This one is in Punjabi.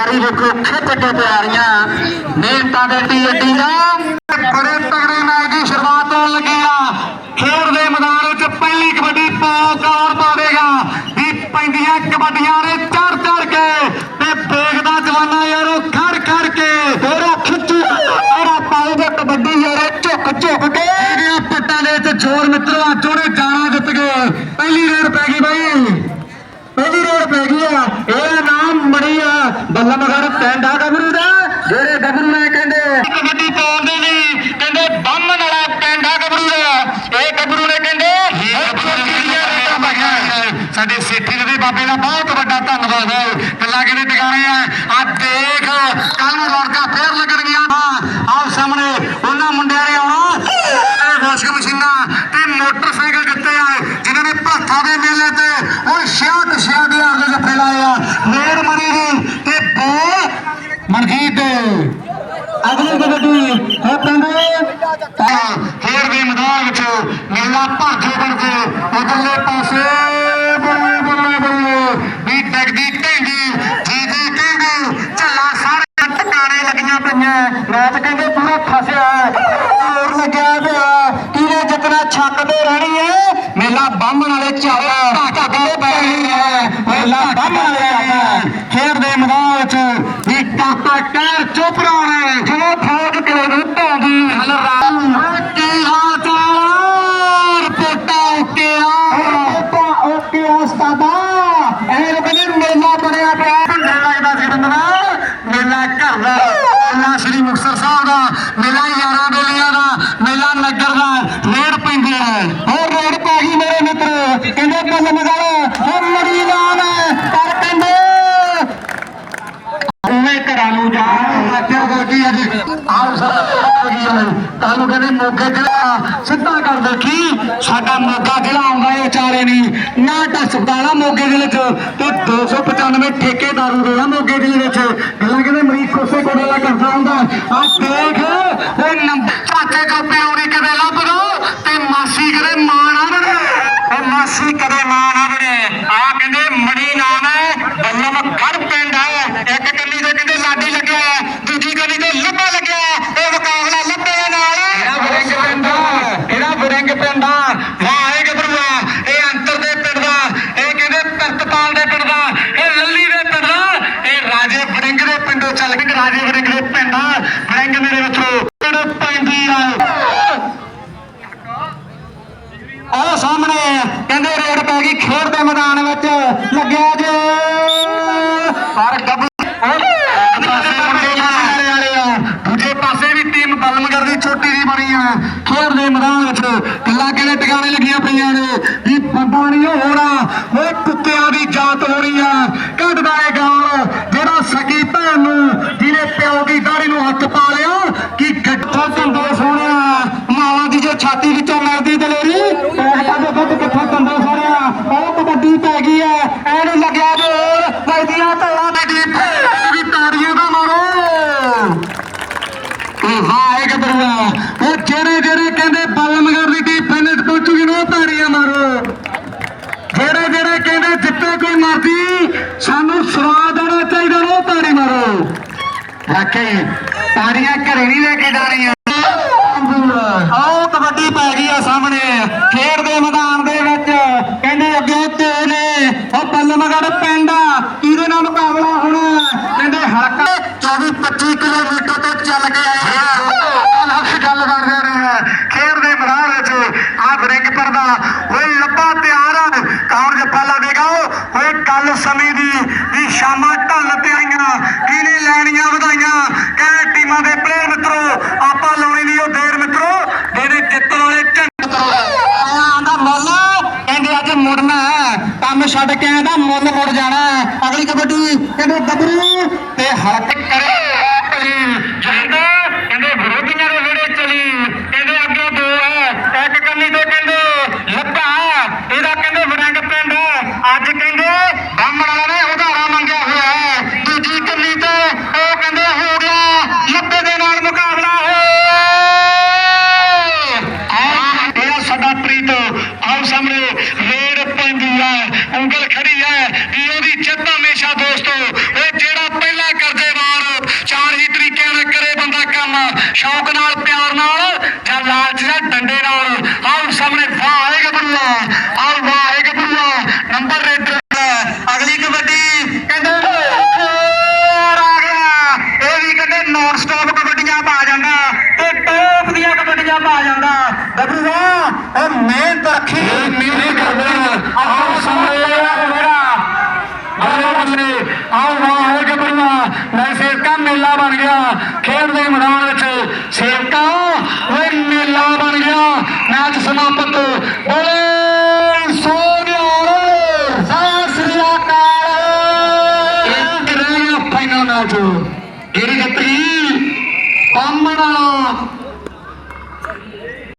ਖਿਡਾਰੀ ਵੇਖੋ ਖਿੱਚ ਕੇ ਤਿਆਰੀਆਂ। ਮਿਹਨਤਾਂ ਦੇ ਟੀ ਅੱਡੀ ਦਾ। ਬੜੇ ਤਗੜੇ ਮੈਚ ਦੀ ਸ਼ੁਰੂਆਤ ਹੋਣ ਲੱਗੀ ਆ। ਖੇਡ ਦੇ ਮੈਦਾਨ ਵਿੱਚ ਪਹਿਲੀ ਕਬੱਡੀ ਪਾਉ ਪਾਵੇਗਾ। ਵੀ ਪੈਂਦੀਆਂ ਕਬੱਡੀਆਂ ਨੇ ਚੜ ਚੜ ਕੇ ਤੇ ਦੇਖਦਾ ਜਵਾਨਾ ਯਾਰੋ ਖੜ ਖੜ ਕੇ। ਤੇਰਾ ਖਿੱਚ। ਤੇਰਾ ਪਾਉਗਾ ਕਬੱਡੀ ਯਾਰੋ ਝੁਕ ਝੁੱਕ ਕੇ। ਇਹਦੀਆਂ ਪੱਟਾਂ ਦੇ ਵਿੱਚ ਜ਼ੋਰ ਮਿੱਤਰੋ ਅੱਜ ਉਹਨੇ ਜਾਣਾ ਜਿੱਤ ਗਏ ਪਹਿਲੀ ਰੇਡ ਪੈ ਗਈ ਬਾਈ ਪਹਿਲੀ ਰੋਡ ਪੈ ਗਈ ਆ ਇਹਦਾ ਨਾਮ ਮੜੀ ਆ ਬੱਲਮਗੜ ਪਿੰਡ ਆ ਗੱਭਰੂ ਦਾ ਜਿਹੜੇ ਗੱਭਰੂ ਨੇ ਕਹਿੰਦੇ ਕਬੱਡੀ ਪਾਉਂਦੇ ਨੇ ਕਹਿੰਦੇ ਬੰਮਨ ਵਾਲਾ ਪਿੰਡ ਆ ਗੱਭਰੂ ਦਾ ਇਹ ਗੱਭਰੂ ਨੇ ਕਹਿੰਦੇ ਸਾਡੇ ਸੇਠੀ ਦਾ ਬਹੁਤ ਵੱਡਾ ਧੰਨਵਾਦ ਹੈ। ਗੱਲਾਂ ਕਿਹਦੇ ਟਿਕਾਣੇ ਆ? ਆ ਦੇਖ ਕੱਲ ਨੂੰ ਰੌਣਕਾਂ ਫੇਰ ਲੱਗਣਗੀਆਂ। ਆਹ ਸਾਹਮਣੇ ਉਹਨਾਂ ਮੁੰਡਿਆਂ ਨੇ ਆਉਣਾ। ਵਾਸ਼ਿੰਗ ਮਸ਼ੀਨਾਂ ਤੇ ਮੋਟਰਸਾਈਕਲ ਦਿੱਤੇ ਆ। ਜਿਨ੍ਹਾਂ ਨੇ ਭਾਥਾਂ ਦੇ ਮੇਲੇ ਤੇ ਉਹ 66 66 ਹਜ਼ਾਰ ਦੇ ਜੱਫੇ ਲਾਏ ਆ। ਮੇਰ ਮਨੀ ਦੀ ਤੇ ਬੋ ਮਨਜੀਤ ਅਗਲੀ ਕਬੱਡੀ ਹੈ ਪਿੰਡ ਖੇਡ ਦੇ ਮੈਦਾਨ ਵਿੱਚ ਮੇਲਾ ਭਾਜੋ ਬਣ ਕੇ ਉਧਰਲੇ ਪਾਸੇ ਬੱਲੇ ਬੱਲੇ ਬੱਲੇ ਵੀ ਟੈਗਦੀ ਢੈਂਦੀ ਜੀ ਜੀ ਕਹਿੰਦੀ ਝੱਲਾ ਸਾਰੇ ਟਿਕਾਣੇ ਲੱਗੀਆਂ ਪਈਆਂ, ਮੈਚ ਕਹਿੰਦੇ ਪੂਰਾ ਫਸਿਆ। ਹੋਰ ਲੱਗਿਆ ਪਿਆ। ਕਿਹਨੇ ਜਿੱਤਣਾ ਛੱਕ ਤੇ ਰਹਿਣੀ ਹੈ ਮੇਲਾ ਬੰਮਣ ਵਾਲੇ ਚਾਵਾ ਢੱਕਦੇ ਪੈਣੀ ਹੈ ਮੇਲਾ ਬੰਮਣ ਵਾਲੇ ਚਾਵਾ ਖੇਡ ਦੇ ਮੈਦਾਨ ਵਿੱਚ ਵੀ ਕਾਕਾ ਕਹਿਰ ਚੁੱਪ ਰਹਣਾ ਜਿਵੇਂ ਫੌਜ ਕਿਲੇ ਦੀ ਢਾਂਦੀ ਹਲਰਾਮ ਕੀ ਹਾਲ ਚਾਲ ਰਿਪੋਰਟਾਂ ਓਕੇ ਆ ਰਿਪੋਰਟਾਂ ਓਕੇ ਆ ਉਸਤਾਦਾ ਇਹ ਲੋਕਾਂ ਨੇ ਮੇਲਾ ਬਣਿਆ ਪਿਆ ਢੰਡੇ ਲੱਗਦਾ ਸੀ ਬੰਦਨਾ ਮੇਲਾ ਘਰ ਦਾ ਮੇਲਾ ਸ੍ਰੀ ਮੁਕਤਸਰ ਸਾਹਿਬ ਦਾ ਮੇਲਾ ਯਾਰਾਂ ਬੇਲੀਆਂ ਦਾ ਮੇਲਾ ਨਗਰ ਦਾ ਰੇਡ ਪੈਂਦੀ ਹੈ ਹੋਰ ਰੇਡ ਪੈ ਗਈ ਮੇਰੇ ਮਿੱਤਰ ਕਹਿੰਦੇ ਬੱਲ ਮਗਲ ਹੋ ਮਰੀ ਨਾਮ ਪਰ ਕਹਿੰਦੇ ਉਹਨੇ ਘਰਾਂ ਨੂੰ ਜਾ ਆਖਿਆ ਗੋਗੀ ਅੱਜ ਆਹ ਤੁਹਾਨੂੰ ਕਹਿੰਦੇ ਮੋਗੇ ਜ਼ਿਲ੍ਹਾ ਸਿੱਧਾ ਕਰ ਦੇਖੀ, ਸਾਡਾ ਮੋਗਾ ਜ਼ਿਲ੍ਹਾ ਆਉਂਦਾ ਏ ਵਿਚਾਰੇ ਨਹੀਂ ਨਾ ਹਸਪਤਾਲਾ ਮੋਗੇ ਜ਼ਿਲ੍ਹੇ ਚ, ਤੇ 295 ਠੇਕੇਦਾਰੂ ਦੇ ਮੋਗੇ ਜ਼ਿਲ੍ਹੇ ਵਿੱਚ। ਗੱਲਾਂ ਕਹਿੰਦੇ ਮਰੀਜ਼ ਕੋਸੇ ਕੋਲ ਦਾ ਕਰਦਾ ਹੁੰਦਾ। ਆ ਦੇਖ ਉਹ ਨੰਬਰ ਚਾਚੇ ਕੋ ਪਿਉਣੀ ਕਦੇ ਲੱਭ ਦੋ ਤੇ ਮਾਸੀ ਕਦੇ ਮਾਂ ਨਾ ਬਣੇ ਉਹ ਮਾਸੀ ਕਦੇ ਮਾਂ ਨਾ ਬਣੇ ਆ ਕਹਿੰਦੇ ਮਣੀ ਨਾਮ ਹੈ ਬੱਲਮ ਖੜ ਪਿੰਡ ਹੈ ਇੱਕ ਕੰਨੀ ਤੇ ਕਹਿੰਦੇ ਲਾਡੀ ਲੱਗਿਆ ਹੈ, ਦੂਜੀ ਕੰਨੀ ਤੇ ਲੱਭਾ ਲੱਗਿਆ ਹੈ। ਇਹ ਮੁਕਾਬਲਾ ਲੱਭੇ ਦੇ ਨਾਲ ਇਹਦਾ ਬਰਿੰਗ ਪਿੰਡ ਦਾ ਇਹਦਾ ਬਰਿੰਗ ਪਿੰਡ ਦਾ ਵਾਹ ਇਹ ਗੱਭਰੂਆ ਇਹ ਅੰਤਰ ਦੇ ਪਿੰਡ ਦਾ ਇਹ ਕਹਿੰਦੇ ਤਰਤਪਾਲ ਦੇ ਪਿੰਡ ਦਾ ਇਹ ਲੱਲੀ ਦੇ ਪਿੰਡ ਦਾ ਇਹ ਰਾਜੇ ਬਰਿੰਗ ਦੇ ਪਿੰਡੋਂ ਚੱਲ ਕੇ ਰਾਜੇ ਬਰਿੰਗ ਦੇ ਪਿੰਡ ਦਾ ਬਰਿੰਗ ਮੇਰੇ ਵਿੱਚੋਂ ਪਿੰਡ ਪੈਂਦੀ ਆ ਉਹ ਸਾਹਮਣੇ ਕਹਿੰਦੇ ਰੇਡ ਪੈ ਗਈ ਖੇਡ ਦੇ ਮੈਦਾਨ ਵਿੱਚ ਲੱਗਿਆ ਜੇ। ਪਰ ਗੱਬ ਦੂਜੇ ਪਾਸੇ ਵੀ ਟੀਮ ਬਲਮਗਰ ਦੀ ਛੋਟੀ ਦੀ ਬਣੀ ਆ। ਖੇਡ ਦੇ ਮੈਦਾਨ ਵਿੱਚ ਗੱਲਾਂ ਕਿਹੜੇ ਟਿਕਾਣੇ ਲੱਗੀਆਂ ਪਈਆਂ ਨੇ। ਵੀ ਬੰਦਾ ਨਹੀਂ ਹੋਣਾ ਉਹ ਕੁੱਤਿਆਂ ਦੀ ਜਾਤ ਹੋਣੀ ਆ। ਕੱਢਦਾ ਏ ਗਾਲ ਜਿਹੜਾ ਸਕੀ ਭੈਣ ਨੂੰ ਜਿਹਨੇ ਪਿਓ ਦੀ ਦਾੜੀ ਨੂੰ ਹੱਥ ਪਾ ਲਿਆ ਕਿ ਗੱਠਾ ਕੰਦਾ ਸੋਹਣਿਆ ਮਾਵਾਂ ਦੀ ਜੋ ਛਾਤੀ ਵਿੱਚੋਂ ਮਿਲਦੀ ਦਲੇਰੀ ਪੈਕਟਾਂ ਦੇ ਦੁੱਧ ਕਿੱਥੋਂ ਕੰਦਾ ਸੋਹਣਿਆ ਉਹ ਕਬੱਡੀ ਪੈ ਗਈ ਐ ਐਨੂੰ ਲੱਗਿਆ ਜੋਰ ਵਜਦੀਆਂ ਢੋਲਾਂ ਦੇ ਦੀ ਦੀ ਤਾੜੀਆਂ ਦਾ ਮਾਰੋ ਇਹ ਵਾਹ ਇਹ ਗੱਭਰੂਆ ਉਹ ਜਿਹੜੇ ਜਿਹੜੇ ਕਹਿੰਦੇ ਬਲਮਗਰ ਦੀ ਟੀਮ ਫਾਈਨਲ ਪਹੁੰਚੂਗੀ ਨਾ ਉਹ ਤਾੜੀਆਂ ਮਾਰੋ ਜਿਹੜੇ ਜਿਹੜੇ ਕਹਿੰਦੇ ਜਿੱਤੇ ਕੋਈ ਸਾਨੂੰ ਸਵਾਦ ਆਉਣਾ ਚਾਹੀਦਾ ਨਾ ਤਾੜੀ ਮਾਰੋ। ਵਾਕਈ ਤਾੜੀਆਂ ਘਰੇ ਨਹੀਂ ਲੈ ਕੇ ਜਾਣੀਆਂ ਆਓ ਕਬੱਡੀ ਪੈ ਗਈ ਆ ਸਾਹਮਣੇ। ਖੇਡ ਦੇ ਮੈਦਾਨ ਦੇ ਵਿੱਚ ਕਹਿੰਦੇ ਅੱਗੇ ਤੇ ਨੇ। ਉਹ ਬੱਲਮਗੜ ਪਿੰਡ ਆ। ਕਿਹਦੇ ਨਾਲ ਮੁਕਾਬਲਾ ਹੋਣਾ। ਕਹਿੰਦੇ ਹਲਕਾ 24 25 ਕਿਲੋਮੀਟਰ ਤੋਂ ਚੱਲ ਕੇ ਆਏ ਆ ਲੱਖ ਗੱਲ ਕਰਦੇ ਰਹੇ ਆ ਖੇਡ ਦੇ ਮੈਦਾਨ ਵਿੱਚ ਆ ਬ੍ਰਿੰਗ ਪਰਦਾ ਓਏ ਲੱਭਾ ਤਿਆਰ ਆ ਕੌਣ ਜੱਫਾ ਲਾਵੇਗਾ ਓਏ ਕੱਲ ਸਮੇਂ ਦੀ, ਵੀ ਸ਼ਾਮਾਂ ਢਲ ਤੇ ਆਈਆਂ ਕਿਹਨੇ ਲੈਣੀਆਂ ਵਧਾਈਆਂ? ਕਹੇ ਟੀਮਾਂ ਦੇ ਪਲੇਅਰ ਮਿੱਤਰੋ, ਆਪਾਂ ਲਾਉਣੀ ਨਹੀਂ ਉਹ ਦੇਰ ਮਿੱਤਰੋ, ਜਿਹੜੇ ਜਿੱਤਣ ਵਾਲੇ ਝੰਡ ਆਂਦਾ ਮੁੱਲ, ਕਹਿੰਦੇ ਅੱਜ ਮੁੜਨਾ ਕੰਮ ਛੱਡ ਕੇ ਆਂਦਾ ਮੁੱਲ ਮੁੜ ਜਾਣਾ ਅਗਲੀ ਕਬੱਡੀ, ਕਹਿੰਦੇ ਗੱਭਰੂ ਤੇ ਹਲਕ ਕਰੇ ਜਾਂਦਾ ਕਹਿੰਦੇ ਵਿਰੋਧੀਆਂ ਦੇ ਵਿੜੇ ਚਲੀ ਕਹਿੰਦੇ ਅੱਗੇ ਦੋ ਹੈ ਇੱਕ ਕੰਨੀ ਤੇ ਕਹਿੰਦੇ ਲੱਭਾ ਇਹਦਾ ਕਹਿੰਦੇ ਵਰੰਗ ਪਿੰਡ ਹੈ। ਅੱਜ ਕਹਿੰਦੇ ਬਾਹਮਣ ਵਾਲਾ ਨੇ ਉਧਾਰਾ ਮੰਗਿਆ ਹੋਇਆ ਹੈ ਦੂਜੀ ਕੰਨੀ ਤੇ ਉਹ ਕਹਿੰਦੇ ਹੋ ਗਿਆ ਲੱਭੇ ਦੇ ਨਾਲ ਮੁਕਾਬਲਾ ਹੋ ਇਹ ਸਾਡਾ ਪ੍ਰੀਤ ਆਓ ਸਾਹਮਣੇ ਰੇਡ ਪੈਂਦੀ ਹੈ ਉਂਗਲ ਖੜੀ ਹੈ ਵੀ ਉਹਦੀ ਜਿੱਤ ਹਮੇਸ਼ਾ ਦੋਸਤੋ ਉਹ ਜਿਹੜਾ ਪਹਿਲਾਂ ਕਰ ਸ਼ੌਕ ਨਾਲ, ਪਿਆਰ ਨਾਲ, ਜਾਂ ਲਾਲਚ ਜਾਂ ਡੰਡੇ ਨਾਲ। ਆਓ ਸਾਹਮਣੇ ਵਾਹ ਆਓ ਵਾਹ ਨੰਬਰ ਰੇਡਰ ਅਗਲੀ ਕਬੱਡੀ ਕਹਿੰਦੇ ਫੇਰ ਆ ਗਿਆ ਇਹ ਵੀ ਕਹਿੰਦੇ ਨੌਨ ਸਟਾਪ ਕਬੱਡੀਆਂ ਪਾ ਜਾਂਦਾ। ਤੇ ਟੋਪ ਦੀਆਂ ਕਬੱਡੀਆਂ ਪਾ ਜਾਂਦਾ। ਗੱਭਰੂਆ ਉਹ ਮਿਹਨਤ ਰੱਖੀ। ਮਿਹਨਤ ਕਰਦਾ ਆਓ ਸਾਹਮਣੇ। Pamanah